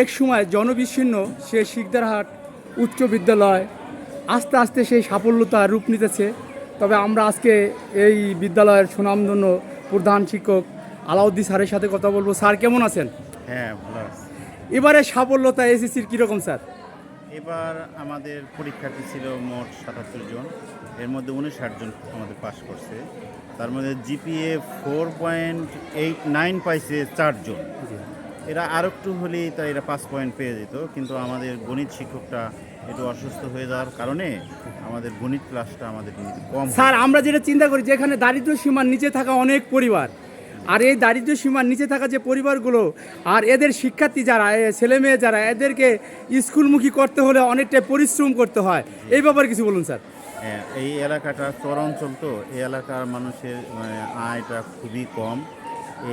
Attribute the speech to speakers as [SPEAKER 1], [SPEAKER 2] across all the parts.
[SPEAKER 1] এক সময় জনবিচ্ছিন্ন সে শিকদারহাট উচ্চ বিদ্যালয় আস্তে আস্তে সেই সাফল্যতা রূপ নিতেছে। তবে আমরা আজকে এই বিদ্যালয়ের সুনামধন্য প্রধান শিক্ষক আলাউদ্দিন স্যারের সাথে কথা বলব। স্যার কেমন আছেন?
[SPEAKER 2] হ্যাঁ ভালো।
[SPEAKER 1] এবারে সাফল্যতা এসএসসির কীরকম স্যার?
[SPEAKER 2] এবার আমাদের পরীক্ষার্থী ছিল মোট সাতাত্তর জন। এর মধ্যে উনষাট জন আমাদের পাস করছে। তার মধ্যে GPA four point eight nine পাইছে চারজন এরা আর একটু হলেই তা এরা পাঁচ পয়েন্ট পেয়ে যেত কিন্তু আমাদের গণিত শিক্ষকটা একটু অসুস্থ হয়ে যাওয়ার কারণে আমাদের গণিত ক্লাসটা আমাদের কম
[SPEAKER 1] স্যার আমরা যেটা চিন্তা করি যেখানে দারিদ্র সীমার নিচে থাকা অনেক পরিবার আর এই দারিদ্র সীমার নিচে থাকা যে পরিবারগুলো আর এদের শিক্ষার্থী যারা ছেলে মেয়ে যারা এদেরকে স্কুলমুখী করতে হলে অনেকটাই পরিশ্রম করতে হয়। এই ব্যাপারে কিছু বলুন স্যার।
[SPEAKER 2] হ্যাঁ, এই এলাকাটা চর অঞ্চল তো এই এলাকার মানুষের মানে, আয়টা খুবই কম।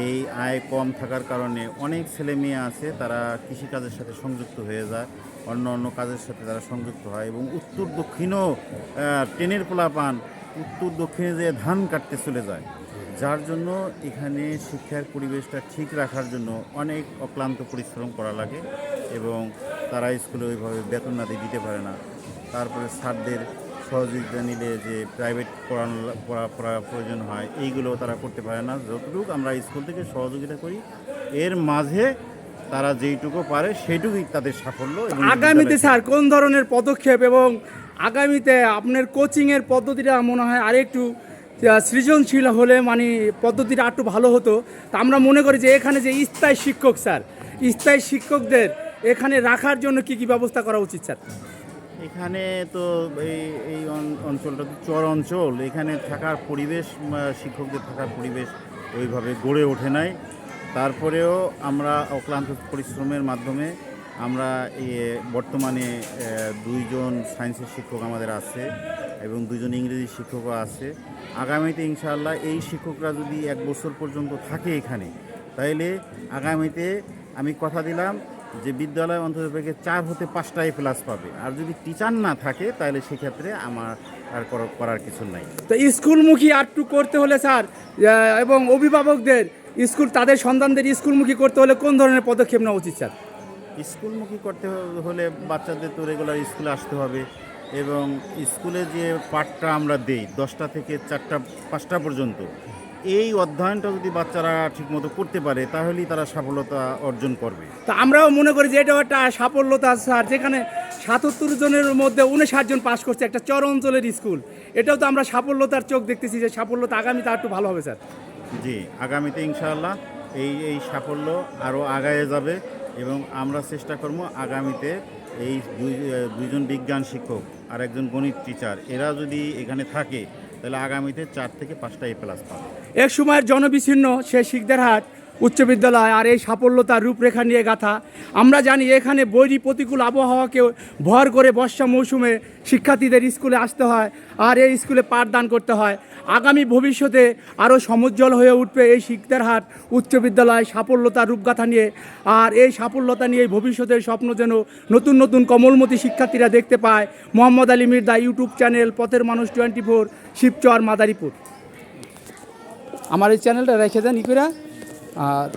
[SPEAKER 2] এই আয় কম থাকার কারণে অনেক ছেলে মেয়ে আছে, তারা কৃষিকাজের সাথে সংযুক্ত হয়ে যায়, অন্য অন্য কাজের সাথে তারা সংযুক্ত হয় এবং উত্তর দক্ষিণও ট্রেনের পোলা পান উত্তর দক্ষিণে যে ধান কাটতে চলে যায়। যার জন্য এখানে শিক্ষার পরিবেশটা ঠিক রাখার জন্য অনেক অক্লান্ত পরিশ্রম করা লাগে এবং তারা স্কুলে ওইভাবে বেতন না দিতে পারে না। তারপরে স্যারদের সহযোগিতা নিলে যে প্রাইভেট পড়ানো পড়া পড়া প্রয়োজন হয় এইগুলো তারা করতে পারে না। যতটুকু আমরা স্কুল থেকে সহযোগিতা করি এর মাঝে তারা যেইটুকু পারে সেইটুকুই তাদের সাফল্য
[SPEAKER 1] আগামীতে স্যার কোন ধরনের পদক্ষেপ এবং আগামীতে আপনার কোচিংয়ের পদ্ধতিটা মনে হয় আরেকটু সৃজনশীল হলে মানে পদ্ধতিটা একটু ভালো হতো? তা আমরা মনে করি যে এখানে যে স্থায়ী শিক্ষক স্যার স্থায়ী শিক্ষকদের এখানে রাখার জন্য কি কি ব্যবস্থা করা উচিত স্যার?
[SPEAKER 2] এখানে তো এই এই অঞ্চলটা তো চর অঞ্চল। এখানে থাকার পরিবেশ শিক্ষকদের থাকার পরিবেশ ওইভাবে গড়ে ওঠে নাই। তারপরেও আমরা অক্লান্ত পরিশ্রমের মাধ্যমে আমরা বর্তমানে দুইজন সায়েন্সের শিক্ষক আমাদের আছে এবং দুজন ইংরেজি শিক্ষকও আছে। আগামীতে ইনশাআল্লাহ এই শিক্ষকরা যদি এক বছর পর্যন্ত থাকে এখানে, তাইলে আগামীতে আমি কথা দিলাম যে বিদ্যালয় অন্ততপক্ষে চার হতে পাঁচটাই প্লাস পাবে। আর যদি টিচার না থাকে তাহলে সেক্ষেত্রে আমার আর করার কিছু নাই।
[SPEAKER 1] তো স্কুলমুখী আরটু করতে হলে স্যার এবং অভিভাবকদের স্কুল তাদের সন্তানদের স্কুলমুখী করতে হলে কোন ধরনের পদক্ষেপ নেওয়া উচিত স্যার?
[SPEAKER 2] স্কুলমুখী করতে হলে বাচ্চাদের তো রেগুলার স্কুলে আসতে হবে এবং স্কুলে যে পাঠটা আমরা দেই দশটা থেকে চারটা পাঁচটা পর্যন্ত এই অধ্যয়নটা যদি বাচ্চারা ঠিকমতো করতে পারে তাহলেই তারা সফলতা অর্জন করবে।
[SPEAKER 1] তা আমরাও মনে করি যে এটাও একটা সাফল্যতা স্যার যেখানে সাতাত্তর জনের মধ্যে উনষাট জন পাশ করছে একটা চর অঞ্চলের স্কুল। এটাও তো আমরা সাফল্যতার চোখ দেখতেছি যে সাফল্যতা আগামীতে একটু ভালো হবে স্যার।
[SPEAKER 2] জি আগামীতে ইনশাআল্লাহ এই এই সাফল্য আরও আগায় যাবে এবং আমরা চেষ্টা করব আগামীতে এই দুই দুইজন বিজ্ঞান শিক্ষক আর একজন গণিত টিচার এরা যদি এখানে থাকে তাহলে আগামীতে চার থেকে পাঁচটা এ প্লাস পাবে।
[SPEAKER 1] এক সময়ের জনবিচ্ছিন্ন সে শিখদের হাট উচ্চ বিদ্যালয় আর এই সাফল্যতার রূপরেখা নিয়ে গাথা। আমরা জানি এখানে বৈরী প্রতিকূল আবহাওয়াকে ভর করে বর্ষা মৌসুমে শিক্ষার্থীদের স্কুলে আসতে হয় আর এই স্কুলে পাঠদান করতে হয়। আগামী ভবিষ্যতে আরও সমুজ্জ্বল হয়ে উঠবে এই শিকদারহাট উচ্চ বিদ্যালয় সাফল্যতার রূপগাথা নিয়ে। আর এই সাফল্যতা নিয়ে ভবিষ্যতের স্বপ্ন যেন নতুন নতুন কমলমতি শিক্ষার্থীরা দেখতে পায়। মোহাম্মদ আলী মির্দা ইউটিউব চ্যানেল, পথের মানুষ টোয়েন্টি ফোর শিবচর, মাদারীপুর। আমার এই চ্যানেলটা রেখে দেন ই করে। আর